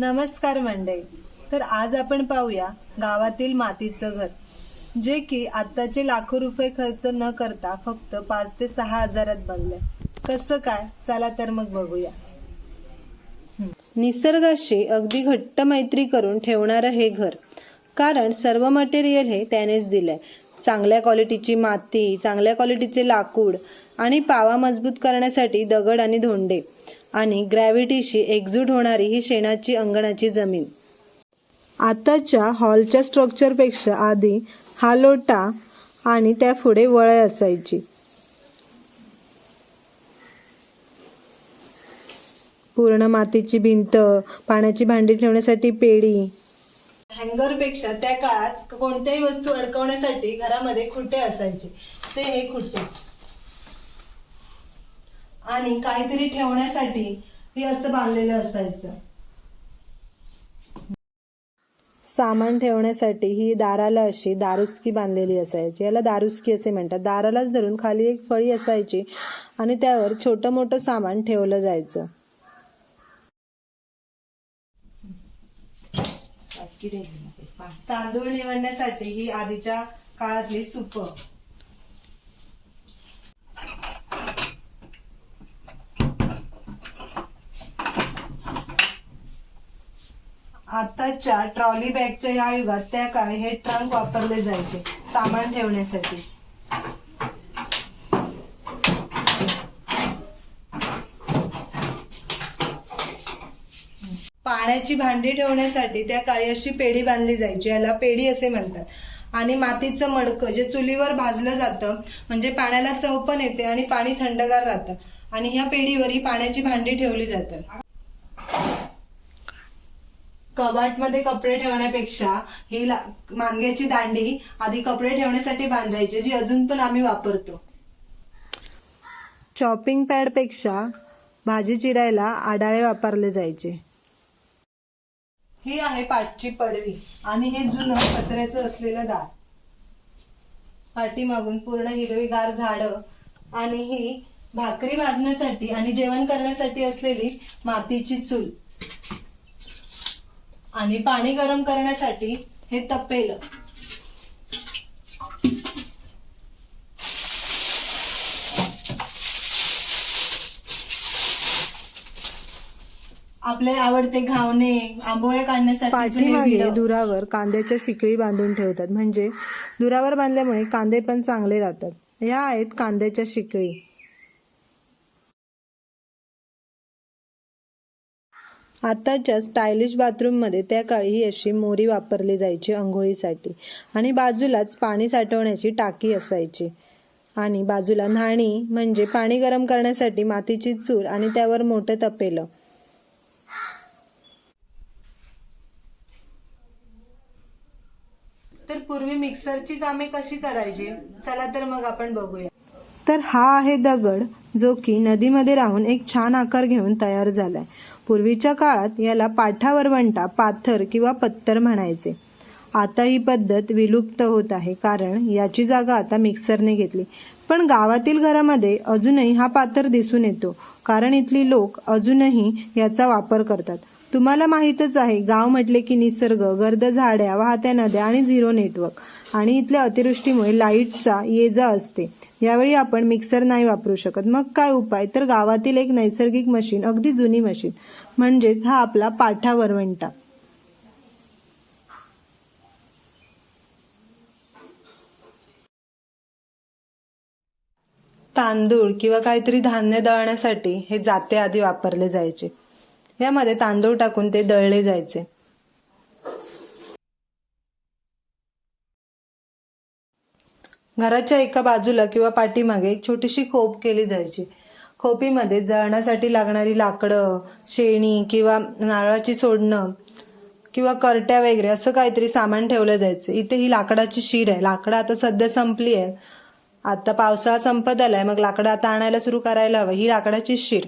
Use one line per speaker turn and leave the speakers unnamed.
नमस्कार मंडळी. तर आज आपण पाहूया गावातील मातीचं घर जे की आताचे लाखो रुपये खर्च न करता फक्त पाच ते सहा हजारात बनलंय. कसं काय? चला तर मग बघूया. निसर्गाशी अगदी घट्ट मैत्री करून ठेवणारं हे घर कारण सर्व मटेरियल हे त्यानेच दिलंय. चांगल्या क्वालिटीची माती चांगल्या क्वालिटीचे लाकूड आणि पावा मजबूत करण्यासाठी दगड आणि धोंडे. आणि ग्रॅव्हिटीशी एकजूट होणारी ही शेणाची अंगणाची जमीन. आताच्या हॉलच्या स्ट्रक्चरपेक्षा आधी हा लोटा आणि त्या पुढे वळय असायची. पूर्ण मातीची भिंत पाण्याची भांडी ठेवण्यासाठी पेढी. हँगरपेक्षा त्या काळात कोणत्याही वस्तू अडकवण्यासाठी घरामध्ये खुटे असायचे. ते हे खुटे आणि काहीतरी ठेवण्यासाठी हे असं बांधलेलं असायचं. सामान ठेवण्यासाठी ही दाराला अशी दारुस्की बांधलेली असायची. याला दारुस्की असे म्हणतात. दारालाच धरून खाली एक फळी असायची आणि त्यावर छोटं मोठं सामान ठेवलं जायचं. तांदूळ निवडण्यासाठी ही आधीच्या काळातली सुप. आताच्या ट्रॉली बॅगच्या या युगात त्या काळी हे ट्रंक वापरले जायचे सामान ठेवण्यासाठी. पाण्याची भांडी ठेवण्यासाठी त्या काळी अशी पेढी बांधली जायची याला पेढी असे म्हणतात. आणि मातीचं मडकं जे चुलीवर भाजलं जातं म्हणजे पाण्याला चव पण येते आणि पाणी थंडगार राहतं. आणि ह्या पेढीवर ही पाण्याची भांडी ठेवली जातात. कबाटमध्ये कपडे ठेवण्यापेक्षा ही मांग्याची दांडी आधी कपडे ठेवण्यासाठी बांधायची जी अजून पण आम्ही वापरतो. चॉपिंग पॅडपेक्षा भाजी चिरायला आडाळे वापरले जायचे. ही आहे पाटची पडवी आणि हे जुनं पत्र्याचं असलेलं दार. पाठीमागून पूर्ण हिरवीगार झाडं आणि ही भाकरी भाजण्यासाठी आणि जेवण करण्यासाठी असलेली मातीची चूल. आणि पाणी गरम करण्यासाठी हे तपेलं. आपले आवडते घावणे आंबोळ्या काढण्यासाठी दुरावर कांद्याच्या शिकळी बांधून ठेवतात. म्हणजे दुरावर बांधल्यामुळे कांदे पण चांगले राहतात. या आहेत कांद्याच्या शिकळी. आताच्या स्टायलिश बाथरूममध्ये त्या काळी ही अशी मोरी वापरली जायची अंघोळीसाठी आणि बाजूलाच पाणी साठवण्याची टाकी असायची. आणि बाजूला न्हाणी म्हणजे पाणी गरम करण्यासाठी मातीची चूल आणि त्यावर मोठं तपेलं. तर पूर्वी मिक्सरची कामे कशी करायची? चला तर मग आपण बघूया. तर हा आहे दगड जो की नदीमध्ये राहून एक छान आकार घेऊन तयार झालाय. पूर्वीच्या काळात याला पाठावरवंटा पाथर किंवा पत्तर म्हणायचे. आता ही पद्धत विलुप्त होत आहे कारण याची जागा आता मिक्सरने घेतली. पण गावातील घरामध्ये अजूनही हा पाथर दिसून येतो कारण इथली लोक अजूनही याचा वापर करतात. तुम्हाला माहीतच आहे गाव म्हटले की निसर्ग गर्द झाड्या वाहत्या नद्या आणि झिरो नेटवर्क. आणि इथल्या अतिवृष्टीमुळे लाईटचा ये जा असते. यावेळी आपण मिक्सर नाही वापरू शकत. मग काय उपाय? तर गावातील एक नैसर्गिक मशीन अगदी जुनी मशीन. म्हणजेच हा आपला पाठा वरवंटा. तांदूळ किंवा काहीतरी धान्य दळण्यासाठी हे जाते आधी वापरले जायचे. यामध्ये तांदूळ टाकून ते दळले जायचे. घराच्या एका बाजूला किंवा पाठीमागे एक छोटीशी खोप केली जायची. खोपीमध्ये जळण्यासाठी लागणारी लाकडं शेणी किंवा नारळाची सोडणं किंवा करट्या वगैरे असं काहीतरी सामान ठेवलं जायचं. इथे ही लाकडाची शीर आहे. लाकडं आता सध्या संपली आहे आता पावसाळा संपत आलाय. मग लाकडं आता आणायला सुरू करायला हवं. ही लाकडाची शीर